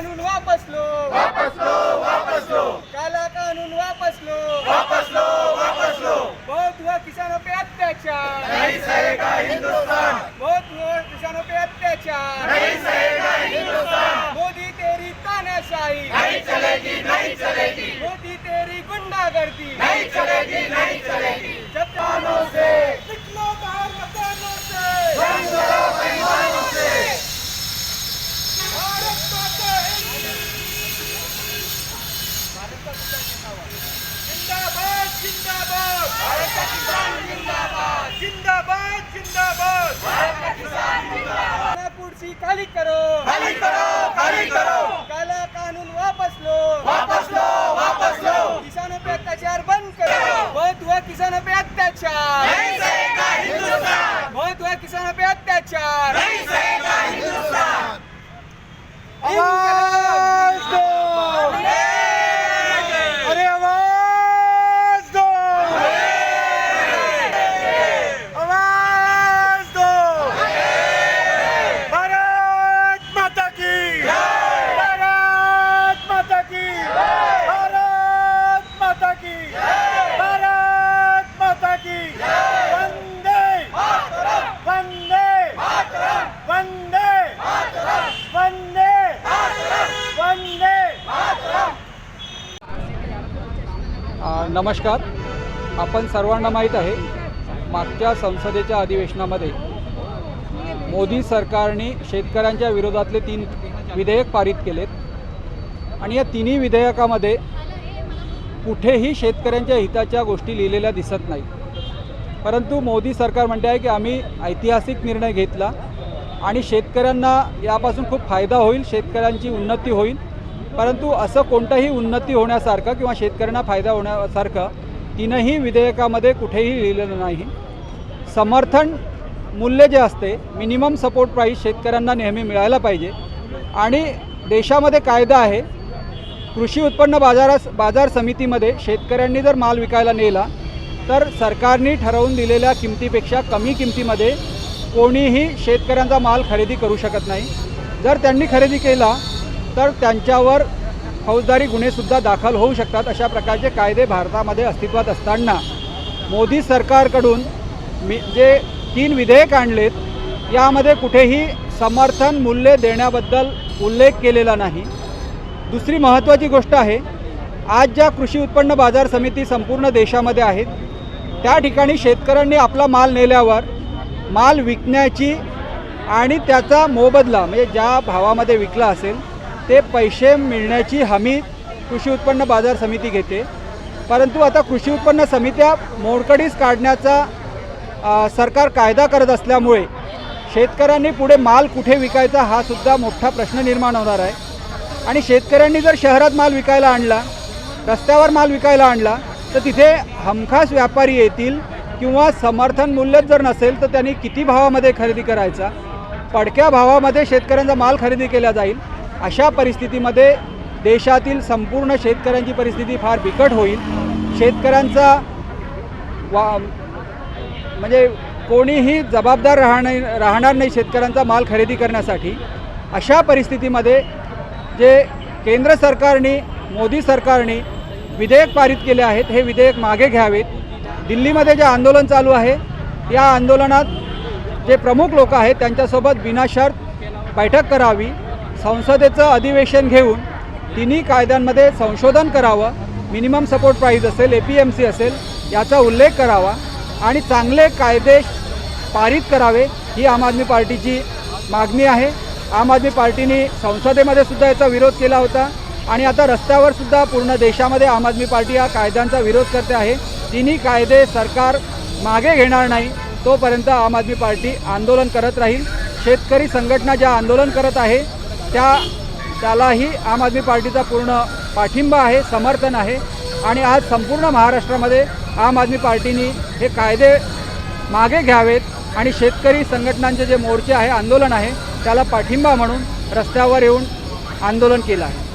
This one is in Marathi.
कानून वापस लो वापस लो वापस लो काला कानून वापस लो वापस लो वापस लो बहुत हुआ किसानों पे अत्याचार. नहीं सहेगा हिंदुस्तान बहुत हुआ किसानों पे अत्याचार. नहीं सहेगा हिंदुस्तान मोदी तेरी तानाशाही. नहीं चलेगी नहीं चलेगी मोदी तेरी गुंडागर्दी नहीं चलेगी नहीं चलेगी जब कानों से निकलो बाहर मकानों से जंग करो बेईमानों से भारत माता है जिंदाबाद जिंदाबाद भारत का किसान जिंदाबाद जिंदाबाद जिंदाबाद भारत का किसान जिंदाबाद खाली करो। खाली करो खाली करो काला कानून वापस लो वापस लो वापस लो किसानों पे अत्याचार बंद करो बहुत हुआ किसानों पे अत्याचार नहीं सहेगा हिंदुस्तान बहुत हुआ किसानों पे अत्याचार नहीं सहेगा हिंदुस्तान आवाज दो अरे आवाज दो आवाज दो भारत माता की भारत माता की भारत माता की भारत माता की वंदे वंदे वंदे वंदे वंदे अ, नमस्कार. आपण सर्वांना माहीत आहे मागच्या संसदेच्या अधिवेशनामध्ये मोदी सरकारने शेतकऱ्यांच्या विरोधातले तीन विधेयक पारित केलेत. आणि या तिन्ही विधेयकामध्ये कुठेही शेतकऱ्यांच्या हिताच्या गोष्टी लिहिलेल्या दिसत नाही. परंतु मोदी सरकार म्हणते आहे की आम्ही ऐतिहासिक निर्णय घेतला आणि शेतकऱ्यांना यापासून खूप फायदा होईल शेतकऱ्यांची उन्नती होईल. परंतु असं कोणतंही उन्नती होण्यासारखं किंवा शेतकऱ्यांना फायदा होण्यासारखं तीनही विधेयकामध्ये कुठेही लिहिलेलं नाही. समर्थन मूल्य जे असते मिनिमम सपोर्ट प्राईस शेतकऱ्यांना नेहमी मिळायला पाहिजे. आणि देशामध्ये कायदा आहे कृषी उत्पन्न बाजारास बाजार समितीमध्ये शेतकऱ्यांनी जर माल विकायला नेला तर सरकारने ठरवून दिलेल्या किमतीपेक्षा कमी किमतीमध्ये कोणीही शेतकऱ्यांचा माल खरेदी करू शकत नाही. जर त्यांनी खरेदी केला तर त्यांच्यावर फौजदारी गुन्हेसुद्धा दाखल होऊ शकतात अशा प्रकारचे कायदे भारतामध्ये अस्तित्वात असताना. मोदी सरकारकडून मी जे तीन विधेयक आणलेत यामध्ये कुठेही समर्थन मूल्य देण्याबद्दल उल्लेख केलेला नाही. दुसरी महत्त्वाची गोष्ट आहे आज ज्या कृषी उत्पन्न बाजार समिती संपूर्ण देशामध्ये आहेत त्या ठिकाणी शेतकऱ्यांनी आपला माल नेल्यावर माल विकण्याची आणि त्याचा मोबदला म्हणजे ज्या भावामध्ये विकला असेल ते पैसे मिळण्याची हमी कृषी उत्पन्न बाजार समिती घेते. परंतु आता कृषी उत्पन्न समित्या मोडकडीस काढण्याचा सरकार कायदा करत असल्यामुळे शेतकऱ्यांनी पुढे माल कुठे विकायचा हा सुद्धा मोठा प्रश्न निर्माण होणार आहे. आणि शेतकऱ्यांनी जर शहरात माल विकायला आणला रस्त्यावर माल विकायला आणला तर तिथे हमखास व्यापारी येतील किंवा समर्थन मूल्यच जर नसेल तर त्यांनी किती भावामध्ये खरेदी करायचा? पडक्या भावामध्ये शेतकऱ्यांचा माल खरेदी केला जाईल. अशा परिस्थितीमध्ये देशातील संपूर्ण शेतकऱ्यांची परिस्थिती फार बिकट होईल. शेतकऱ्यांचा वा म्हणजे कोणीही जबाबदार राहणार राहणार नाही शेतकऱ्यांचा माल खरेदी करण्यासाठी. अशा परिस्थितीमध्ये जे केंद्र सरकारने मोदी सरकारने विधेयक पारित केले आहेत हे विधेयक मागे घ्यावेत. दिल्लीमध्ये जे आंदोलन चालू आहे या आंदोलनात जे प्रमुख लोक आहेत त्यांच्यासोबत बिनाशर्त बैठक करावी. संसदेचं अधिवेशन घेऊन तिन्ही कायद्यांमध्ये संशोधन करावं मिनिमम सपोर्ट प्राईज असेल ए पी एम सी असेल याचा उल्लेख करावा आणि चांगले कायदे पारित करावे ही आम आदमी पार्टीची मागणी आहे. आम आदमी पार्टीने संसदेमध्ये सुद्धा याचा विरोध केला होता आणि आता रस्त्यावर सुद्धा पूर्ण देशामध्ये आम आदमी पार्टी या कायद्यांचा विरोध करते आहे. तिन्ही कायदे सरकार मागे घेणार नाही तोपर्यंत आम आदमी पार्टी आंदोलन करत राहील. शेतकरी संघटना ज्या आंदोलन करत आहे त्या त्यालाही आम आदमी पार्टीचा पूर्ण पाठिंबा आहे समर्थन आहे. आणि आज संपूर्ण महाराष्ट्रामध्ये आम आदमी पार्टीने हे कायदे मागे घ्यावेत आणि शेतकरी संघटनांचे जे मोर्चे आहे आंदोलन आहे त्याला पाठिंबा म्हणून रस्त्यावर येऊन आंदोलन केलं आहे.